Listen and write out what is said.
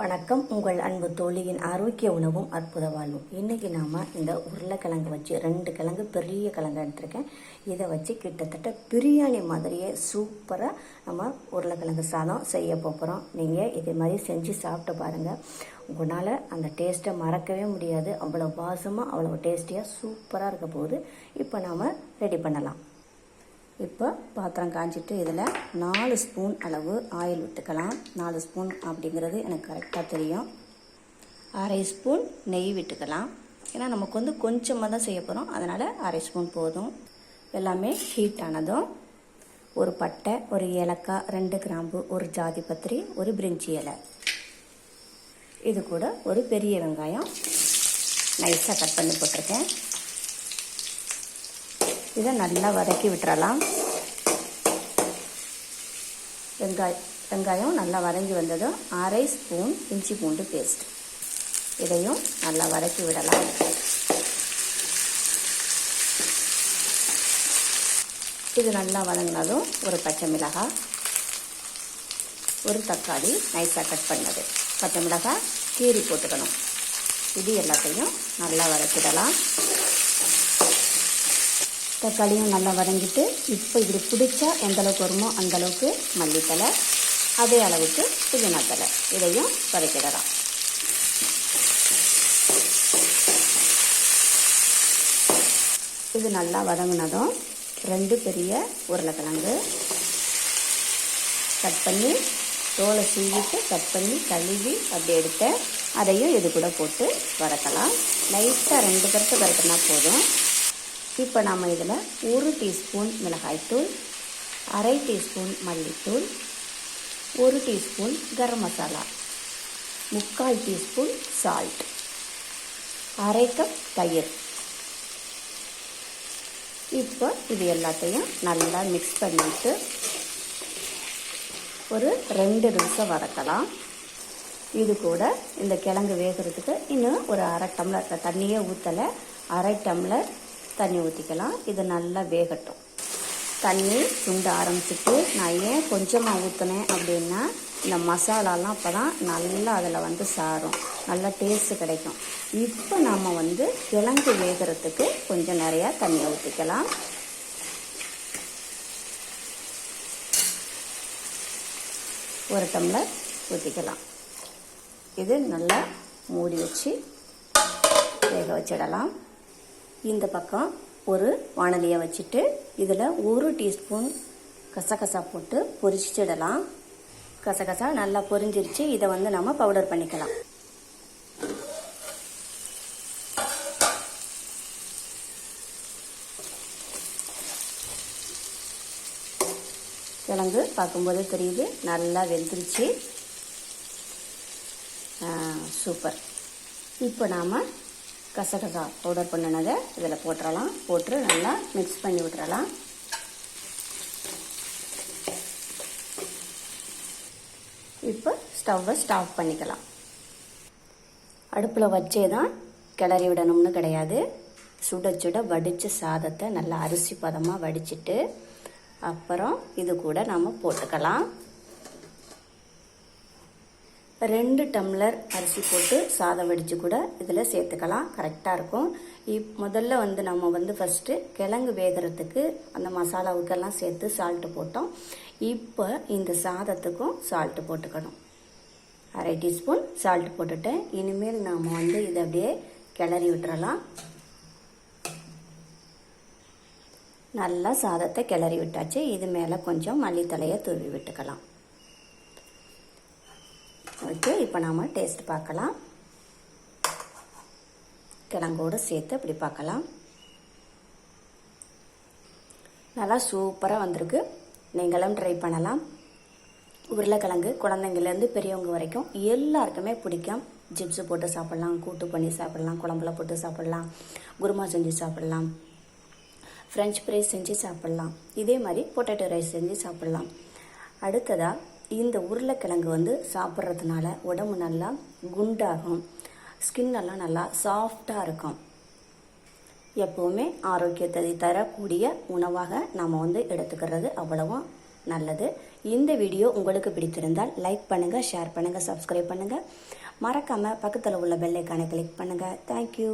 வணக்கம். உங்கள் அன்பு தோழியின் ஆரோக்கிய உணவும் அற்புத வாழ்வும். இன்றைக்கி நாம் இந்த உருளைக்கிழங்கு வச்சு ரெண்டு கிழங்கு பெரிய கிழங்கு எடுத்திருக்கேன். இதை வச்சு கிட்டத்தட்ட பிரியாணி மாதிரியே சூப்பராக நம்ம உருளைக்கிழங்கு சாதம் செய்ய போகிறோம் நீங்கள் இதே மாதிரி செஞ்சு சாப்பிட்டு பாருங்கள் உங்களால் அந்த டேஸ்ட்டை மறக்கவே முடியாது. அவ்வளோ வாசமாக அவ்வளோ டேஸ்டியாக சூப்பராக இருக்க போகுது. இப்போ நாம் ரெடி பண்ணலாம். இப்போ பாத்திரம் காஞ்சிட்டு இதில் நாலு ஸ்பூன் அளவு ஆயில் விட்டுக்கலாம். நாலு ஸ்பூன் அப்படிங்கிறது எனக்கு கரெக்டாக தெரியும். அரை ஸ்பூன் நெய் விட்டுக்கலாம். ஏன்னா நமக்கு வந்து கொஞ்சமாக தான் செய்ய போகிறோம் அதனால் அரை ஸ்பூன் போதும். எல்லாமே ஹீட் ஆனதும் ஒரு பட்டை ஒரு ஏலக்காய் ரெண்டு கிராம்பு ஒரு ஜாதி பத்திரி ஒரு பிரிஞ்சி இலை. இது கூட ஒரு பெரிய வெங்காயம். நைஸாக கட் பண்ணி போட்டிருக்கேன். இதை நல்லா வதக்கி விட்டுறலாம். வெங்காய வெங்காயம் நல்லா வதங்கி வந்ததும் அரை ஸ்பூன் இஞ்சி பூண்டு பேஸ்ட். இதையும் நல்லா வதக்கி விடலாம். இது நல்லா வதங்கினதும் ஒரு பச்சை மிளகாய் ஒரு தக்காளி நைஸாக கட் பண்ணது. பச்சை மிளகாய் கீரி போட்டுக்கணும். இது எல்லாத்தையும் நல்லா வதக்கிடலாம். தக்காளியும் நல்லா வதங்கிட்டு இப்போ இப்படி பிடிச்சா எந்தளவுக்கு வருமோ அந்தளவுக்கு மல்லித்தலை அதே அளவுக்கு புதினா தலை இதையும் வதக்கிடலாம். இது நல்லா வதங்கினதும் ரெண்டு பெரிய உருளைக்கிழங்கு கட் பண்ணி தோலை சீவிட்டு கட் பண்ணி கழுவி அப்படி எடுத்து அதையும் இது கூட போட்டு வதக்கலாம். லைட்டாக ரெண்டு பேருக்கு வதக்கினா போதும். இப்போ நம்ம இதில் ஒரு டீஸ்பூன் மிளகாய்த்தூள் அரை டீஸ்பூன் மல்லித்தூள் ஒரு டீஸ்பூன் கரம் மசாலா முக்கால் டீஸ்பூன் சால்ட் அரை கப் தயிர். இப்போ இது எல்லாத்தையும் நல்லா மிக்ஸ் பண்ணிவிட்டு ஒரு ரெண்டு நிமிஷம் வதக்கலாம். இது கூட இந்த கிழங்கு வேகிறதுக்கு இன்னும் ஒரு அரை டம்ளர் தண்ணியே ஊற்றலை அரை டம்ளர் தண்ணி ஊற்றிக்கலாம் இது நல்லா வேகட்டும். தண்ணி சுண்ட ஆரம்பிச்சிட்டு நான் ஏன் கொஞ்சமாக ஊற்றினேன் அப்படின்னா இந்த மசாலாலாம் அப்போ தான் நல்லா அதில் வந்து சாரும். நல்லா டேஸ்ட்டு கிடைக்கும். இப்போ நம்ம வந்து கிழங்கு வேகிறதுக்கு கொஞ்சம் நிறையா தண்ணியை ஊற்றிக்கலாம் ஒரு டம்ளர் ஊற்றிக்கலாம் இது நல்லா மூடி வச்சு வேக வச்சிடலாம். இந்த பக்கம் ஒரு வானலியை வச்சுட்டு இதில் ஒரு டீஸ்பூன் கசகசா போட்டு பொரிச்சிடலாம். கசகசா நல்லா பொரிஞ்சிருச்சு. இதை வந்து நம்ம பவுடர் பண்ணிக்கலாம். கிழங்கு பார்க்கும்போதே தெரியுது நல்லா வெந்துருச்சு. சூப்பர். இப்போ நாம் கசகசா பவுடர் பண்ணினதை இதில் போட்டுடலாம் போட்டு நல்லா மிக்ஸ் பண்ணி விட்டுறலாம். இப்போ ஸ்டவ்வை ஸ்டாப் பண்ணிக்கலாம். அடுப்பில் வச்சே தான் கிளறி விடணும்னு கிடையாது. சுட சுட வடித்த சாதத்தை நல்லா அரிசி பதமாக வடிச்சிட்டு அப்புறம் இது கூட நம்ம போட்டுக்கலாம். ரெண்டு டம்ளர் அரிசி போட்டு சாதம் வடித்து கூட இதில் சேர்த்துக்கலாம். கரெக்டாக இருக்கும். இப் முதல்ல வந்து நம்ம வந்து ஃபஸ்ட்டு கிழங்கு வேகிறதுக்கு அந்த மசாலாவுக்கெல்லாம் சேர்த்து சால்ட்டு போட்டோம். இப்போ இந்த சாதத்துக்கும் சால்ட்டு போட்டுக்கணும். அரை டீஸ்பூன் சால்ட் போட்டுட்டேன். இனிமேல் நாம் வந்து இதை அப்படியே கிளறி விட்டுறலாம். நல்லா சாதத்தை கிளறி விட்டாச்சு. இது மேலே கொஞ்சம் மல்லித்தலையை தூவி விட்டுக்கலாம். ஓகே இப்போ நாம் டேஸ்ட் பார்க்கலாம். கிழங்கோடு சேர்த்து அப்படி பார்க்கலாம். நல்லா சூப்பராக வந்திருக்கு. நீங்களும் ட்ரை பண்ணலாம். உருளைக்கிழங்கு குழந்தைங்கலேருந்து பெரியவங்க வரைக்கும் எல்லாருக்குமே பிடிக்கும். ஜிப்ஸு போட்டு சாப்பிட்லாம் கூட்டு பண்ணி சாப்பிட்லாம் குழம்புல போட்டு சாப்பிட்லாம் குருமா செஞ்சு சாப்பிட்லாம் ஃப்ரெஞ்ச் ஃப்ரைஸ் செஞ்சு சாப்பிட்லாம். இதே மாதிரி பொட்டேட்டோ ரைஸ் செஞ்சு சாப்பிட்லாம். அடுத்ததாக இந்த உருளைக்கிழங்கு வந்து சாப்பிட்றதுனால உடம்பு நல்லா குண்டாகும். ஸ்கின் எல்லாம் நல்லா சாஃப்டாக இருக்கும். எப்போவுமே ஆரோக்கியத்தை தரக்கூடிய உணவாக நாம் வந்து எடுத்துக்கிறது அவ்வளவும் நல்லது. இந்த வீடியோ உங்களுக்கு பிடித்திருந்தால் லைக் பண்ணுங்கள் ஷேர் பண்ணுங்கள் சப்ஸ்கிரைப் பண்ணுங்கள் மறக்காமல் பக்கத்தில் உள்ள பெல் கிளிக் பண்ணுங்கள் தேங்க்யூ